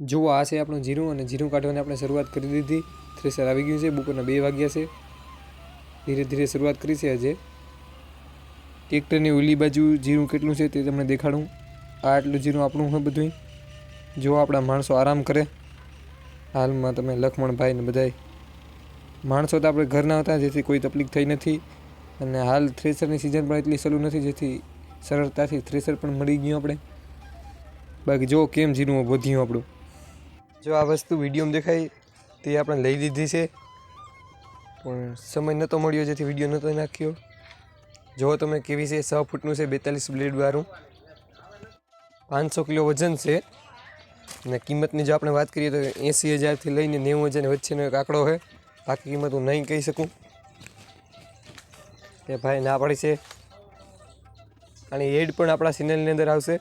જુઓ આ છે આપણું જીરું અને જીરું કાઢવાની આપણે શરૂઆત કરી દીધી. થ્રેસર આવી ગયું છે, બપોરના બે વાગ્યા છે. ધીરે ધીરે શરૂઆત કરી છે આજે. ટ્રેક્ટરની ઓલી બાજુ જીરું કેટલું છે તે તમને દેખાડું. આ આટલું જીરું આપણું હોય બધું જો આપણા માણસો આરામ કરે. હાલમાં તમે લખમણભાઈ ને બધાય. માણસો તો આપણે ઘરના હતા, જેથી કોઈ તકલીફ થઈ નથી. અને હાલ થ્રેસરની સિઝન પણ એટલી સલું નથી, જેથી સરળતાથી થ્રેસર પણ મળી ગયું આપણે. બાકી જો કેમ જીરું વધ્યું આપણું. જો આ વસ્તુ વિડીયોમાં દેખાય, તે આપણે લઈ લીધી છે. પણ સમય નહોતો મળ્યો, જેથી વીડિયો નહોતો નાખ્યો. જો તમે કેવી છે, છ ફૂટનું છે, બેતાલીસ બ્લેડવાળું પાંચસો કિલો વજન છે. અને કિંમતની જો આપણે વાત કરીએ તો એંસી હજારથી લઈને નેવું હજાર વચ્ચેનો એક આંકડો છે. બાકી કિંમત હું નહીં કહી શકું. કે ભાઈ ના પાડી છે. અને એડ પણ આપણા ચેનલની અંદર આવશે.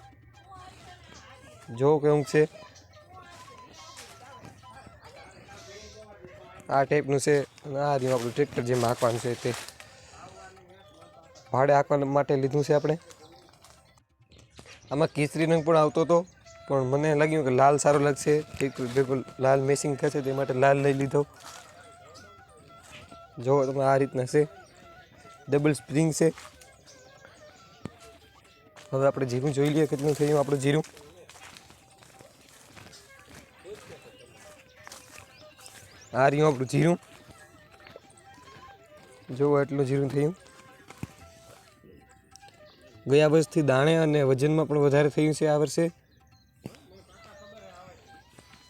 જો કેવું છે આ ટાઈપનું છે. અને આ રહ્યું આપણું ટ્રેક્ટર જેમાં હાંકવાનું છે તે. ભાડે હાંકવા માટે લીધું છે આપણે. આમાં કેસરી રંગ પણ આવતો હતો. પણ મને લાગ્યું કે લાલ સારો લાગશે. ટ્રેક્ટર લાલ મેસિંગ થશે તે માટે લાલ લઈ લીધો. જો તમે આ રીતના છે. ડબલ સ્પ્રિંગ છે. હવે આપણે જીરું જોઈ લઈએ કેટલું થયું આપણું જીરું. આ રહ્યું આપણું જીરું. જુઓ એટલું જીરું થયું. ગયા વર્ષથી દાણે અને વજનમાં પણ વધારે થયું છે આ વર્ષે.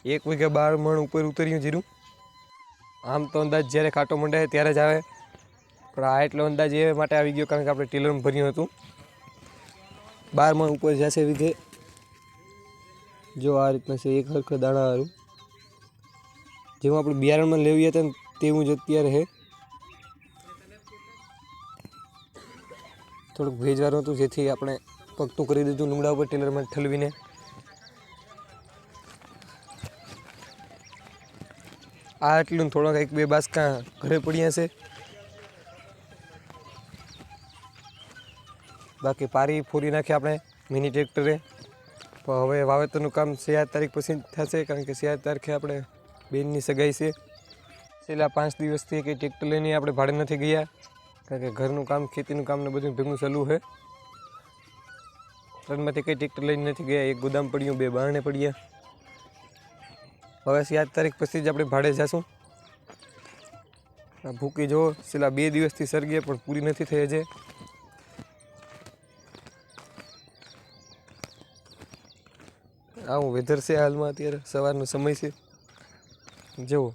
એક વીઘા બાર મણ ઉપર ઉતર્યું જીરું. આમ તો અંદાજ જ્યારે કાંટો મંડાય ત્યારે જ આવે. પણ આ એટલો અંદાજ એ માટે આવી ગયો કારણ કે આપણે ટેલરમાં ભર્યું હતું. બાર મણ ઉપર જશે વીઘે. જો આ રીતના છે, એક હરખા દાણાવાળું. જેવું આપણે બિયારણમાં લેવી હતા તેવું જ અત્યારે છે. થોડુંક ભેજવાનું હતું, જેથી આપણે પગતું કરી દીધું લુગડા ઉપર ટેલરમાં ઠલવીને. આ એટલું થોડાક એક બે બાસકા ઘરે પડ્યા છે. બાકી પારી ફોરી નાખી આપણે મિની ટ્રેક્ટરે. હવે વાવેતરનું કામ સિયાર તારીખ પછી થશે, કારણ કે સિયાર તારીખે આપણે બેનની સગાઈ છે. છેલ્લા પાંચ દિવસથી કંઈ ટ્રેક્ટર લઈને આપણે ભાડે નથી ગયા. કારણ કે ઘરનું કામ, ખેતીનું કામ ને બધું ભેગું ચાલુ છે. ટ્રેનમાંથી કંઈ ટ્રેક્ટર લઈને નથી ગયા. એક ગોદામ પડ્યું, બે બારણે પડ્યા. હવે સાત તારીખ પછી જ આપણે ભાડે જશું. ભૂકી જો છેલ્લા બે દિવસથી સરગીએ પણ પૂરી નથી થઈ હજે. આવું વેધર છે હાલમાં અત્યારે, સવારનો સમય છે. જુઓ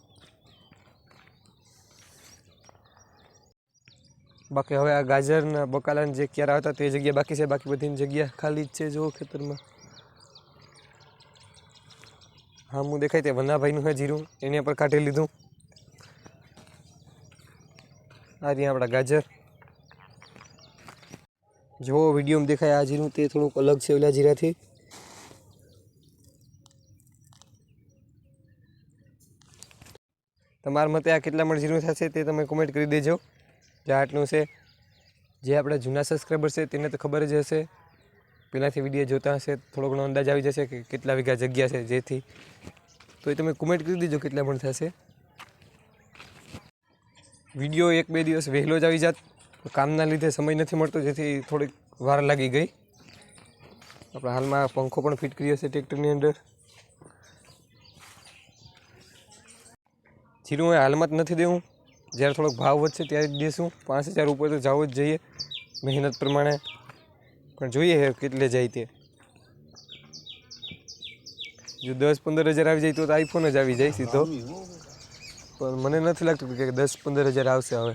બાકી હવે આ ગાજરના બકાલાની જે ક્યારે હતા તે જગ્યા બાકી છે. બાકી બધીની જગ્યા ખાલી જ છે જુઓ ખેતરમાં. હા, હું દેખાય તે વનાભાઈનું છે જીરું. એની પર કાઢી લીધું. આ રહ્યા આપણા ગાજર. જો વિડીયોમાં દેખાય આ જીરું તે થોડુંક અલગ છે ઓલા જીરાથી. તમારા મતે આ કેટલા મણ જીરું થશે તે તમે કોમેન્ટ કરી દેજો. જે આટલું છે, જે આપણા જૂના સબસ્ક્રાઈબર છે તેને તો ખબર જ હશે. પહેલાંથી વીડિયો જોતા હશે, થોડો ઘણો અંદાજ આવી જશે કે કેટલા વીઘા જગ્યા છે જેથી. તો એ તમે કોમેન્ટ કરી દેજો કેટલા મણ થશે. વીડિયો એક બે દિવસ વહેલો જ આવી જાત. કામના લીધે સમય નથી મળતો, જેથી થોડીક વાર લાગી ગઈ. આપણે હાલમાં પંખો પણ ફિટ કર્યો છે ટ્રેક્ટરની અંદર. જીરું એ હાલમાં જ નથી દેવું. જ્યારે થોડોક ભાવ વધશે ત્યારે જ દેશું. પાંચ હજાર ઉપર તો જવું જ જોઈએ. મહેનત પ્રમાણે. પણ જોઈએ કેટલે જાય તે. જો દસ પંદર હજાર આવી જાય તો આઈફોન જ આવી જાય સીધો. પણ મને નથી લાગતું કે દસ પંદર હજાર આવશે હવે.